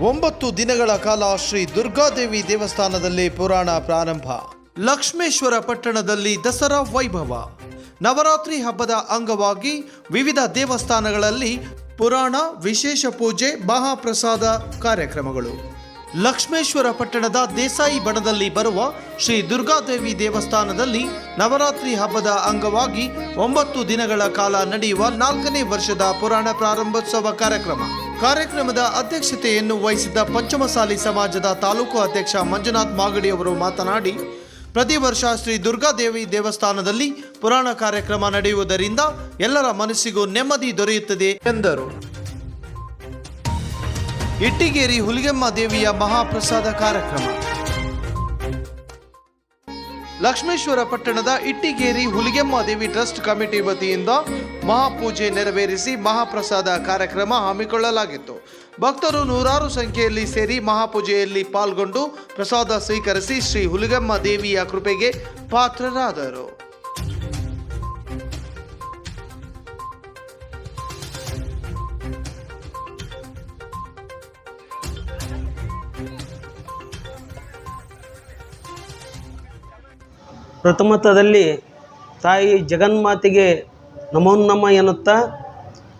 ಒಂಬತ್ತು ದಿನಗಳ ಕಾಲ ಶ್ರೀ ದುರ್ಗಾದೇವಿ ದೇವಸ್ಥಾನದಲ್ಲಿ ಪುರಾಣ ಪ್ರಾರಂಭ. ಲಕ್ಷ್ಮೇಶ್ವರ ಪಟ್ಟಣದಲ್ಲಿ ದಸರಾ ವೈಭವ. ನವರಾತ್ರಿ ಹಬ್ಬದ ಅಂಗವಾಗಿ ವಿವಿಧ ದೇವಸ್ಥಾನಗಳಲ್ಲಿ ಪುರಾಣ, ವಿಶೇಷ ಪೂಜೆ, ಮಹಾಪ್ರಸಾದ ಕಾರ್ಯಕ್ರಮಗಳು. ಲಕ್ಷ್ಮೇಶ್ವರ ಪಟ್ಟಣದ ದೇಸಾಯಿ ಬಣದಲ್ಲಿ ಬರುವ ಶ್ರೀ ದುರ್ಗಾದೇವಿ ದೇವಸ್ಥಾನದಲ್ಲಿ ನವರಾತ್ರಿ ಹಬ್ಬದ ಅಂಗವಾಗಿ ಒಂಬತ್ತು ದಿನಗಳ ಕಾಲ ನಡೆಯುವ ನಾಲ್ಕನೇ ವರ್ಷದ ಪುರಾಣ ಪ್ರಾರಂಭೋತ್ಸವ ಕಾರ್ಯಕ್ರಮ. ಕಾರ್ಯಕ್ರಮದ ಅಧ್ಯಕ್ಷತೆಯನ್ನು ವಹಿಸಿದ್ದ ಪಂಚಮಸಾಲಿ ಸಮಾಜದ ತಾಲೂಕು ಅಧ್ಯಕ್ಷ ಮಂಜುನಾಥ್ ಮಾಗಡಿ ಅವರು ಮಾತನಾಡಿ, ಪ್ರತಿ ವರ್ಷ ಶ್ರೀ ದುರ್ಗಾದೇವಿ ದೇವಸ್ಥಾನದಲ್ಲಿ ಪುರಾಣ ಕಾರ್ಯಕ್ರಮ ನಡೆಯುವುದರಿಂದ ಎಲ್ಲರ ಮನಸ್ಸಿಗೂ ನೆಮ್ಮದಿ ದೊರೆಯುತ್ತದೆ ಎಂದರು. ಇಟ್ಟಿಗೇರಿ ಹುಲಿಗೆಮ್ಮ ದೇವಿಯ ಮಹಾಪ್ರಸಾದ ಕಾರ್ಯಕ್ರಮ. ಲಕ್ಷ್ಮೇಶ್ವರ ಪಟ್ಟಣದ ಇಟ್ಟಿಗೇರಿ ಹುಲಿಗೆಮ್ಮ ದೇವಿ ಟ್ರಸ್ಟ್ ಕಮಿಟಿ ವತಿಯಿಂದ ಮಹಾಪೂಜೆ ನೆರವೇರಿಸಿ ಮಹಾಪ್ರಸಾದ ಕಾರ್ಯಕ್ರಮ ಹಮ್ಮಿಕೊಳ್ಳಲಾಗಿತ್ತು. ಭಕ್ತರು ನೂರಾರು ಸಂಖ್ಯೆಯಲ್ಲಿ ಸೇರಿ ಮಹಾಪೂಜೆಯಲ್ಲಿ ಪಾಲ್ಗೊಂಡು ಪ್ರಸಾದ ಸ್ವೀಕರಿಸಿ ಶ್ರೀ ಹುಲಿಗೆಮ್ಮ ದೇವಿಯ ಕೃಪೆಗೆ ಪಾತ್ರರಾದರು. ಪ್ರಥಮತದಲ್ಲಿ ತಾಯಿ ಜಗನ್ಮಾತೆಗೆ ನಮೋ ನಮ ಎನ್ನುತ್ತಾ,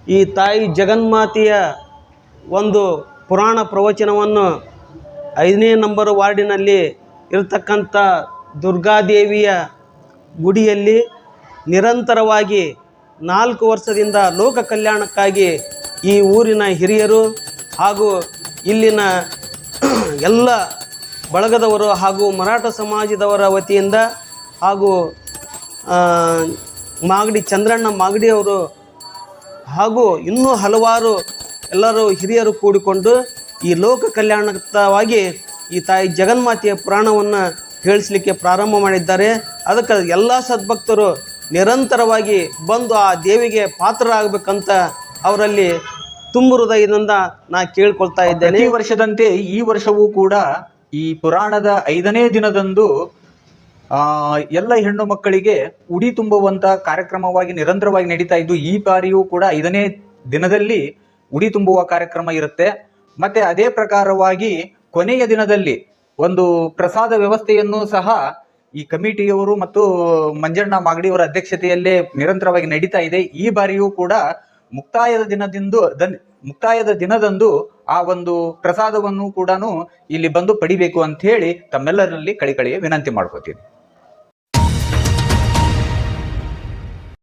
ಈ ತಾಯಿ ಜಗನ್ಮಾತೆಯ ಒಂದು ಪುರಾಣ ಪ್ರವಚನವನ್ನು ಐದನೇ ನಂಬರ್ ವಾರ್ಡಿನಲ್ಲಿ ಇರತಕ್ಕಂಥ ದುರ್ಗಾದೇವಿಯ ಗುಡಿಯಲ್ಲಿ ನಿರಂತರವಾಗಿ ನಾಲ್ಕು ವರ್ಷದಿಂದ ಲೋಕ ಕಲ್ಯಾಣಕ್ಕಾಗಿ ಈ ಊರಿನ ಹಿರಿಯರು ಹಾಗೂ ಇಲ್ಲಿನ ಎಲ್ಲ ಬಳಗದವರು ಹಾಗೂ ಮರಾಠ ಸಮಾಜದವರ ವತಿಯಿಂದ ಹಾಗೂ ಮಾಗಡಿ ಚಂದ್ರಣ್ಣ ಮಾಗಡಿ ಅವರು ಹಾಗೂ ಇನ್ನೂ ಹಲವಾರು ಎಲ್ಲರೂ ಹಿರಿಯರು ಕೂಡಿಕೊಂಡು ಈ ಲೋಕ ಕಲ್ಯಾಣಕವಾಗಿ ಈ ತಾಯಿ ಜಗನ್ಮಾತೆಯ ಪುರಾಣವನ್ನು ಹೇಳಿಸ್ಲಿಕ್ಕೆ ಪ್ರಾರಂಭ ಮಾಡಿದ್ದಾರೆ. ಅದಕ್ಕೆ ಎಲ್ಲ ಸದ್ಭಕ್ತರು ನಿರಂತರವಾಗಿ ಬಂದು ಆ ದೇವಿಗೆ ಪಾತ್ರರಾಗಬೇಕಂತ ಅವರಲ್ಲಿ ತುಂಬ ಹೃದಯದಿಂದ ನಾ ಕೇಳ್ಕೊಳ್ತಾ ಇದ್ದೇನೆ. ಈ ವರ್ಷದಂತೆ ಈ ವರ್ಷವೂ ಕೂಡ ಈ ಪುರಾಣದ ಐದನೇ ದಿನದಂದು ಎಲ್ಲ ಹೆಣ್ಣು ಮಕ್ಕಳಿಗೆ ಉಡಿ ತುಂಬುವಂತ ಕಾರ್ಯಕ್ರಮವಾಗಿ ನಿರಂತರವಾಗಿ ನಡೀತಾ ಇದ್ದು, ಈ ಬಾರಿಯೂ ಕೂಡ ಐದನೇ ದಿನದಲ್ಲಿ ಉಡಿ ತುಂಬುವ ಕಾರ್ಯಕ್ರಮ ಇರುತ್ತೆ. ಮತ್ತೆ ಅದೇ ಪ್ರಕಾರವಾಗಿ ಕೊನೆಯ ದಿನದಲ್ಲಿ ಒಂದು ಪ್ರಸಾದ ವ್ಯವಸ್ಥೆಯನ್ನು ಸಹ ಈ ಕಮಿಟಿಯವರು ಮತ್ತು ಮಂಜಣ್ಣ ಮಾಗಡಿಯವರ ಅಧ್ಯಕ್ಷತೆಯಲ್ಲೇ ನಿರಂತರವಾಗಿ ನಡೀತಾ ಇದೆ. ಈ ಬಾರಿಯೂ ಕೂಡ ಮುಕ್ತಾಯದ ದಿನದಿಂದು ದನ್ ಮುಕ್ತಾಯದ ದಿನದಂದು ಆ ಒಂದು ಪ್ರಸಾದವನ್ನು ಕೂಡ ಇಲ್ಲಿ ಬಂದು ಪಡಿಬೇಕು ಅಂತ ಹೇಳಿ ತಮ್ಮೆಲ್ಲರಲ್ಲಿ ಕಳಿಕಳಿಯ ವಿನಂತಿ ಮಾಡ್ಕೋತೀನಿ.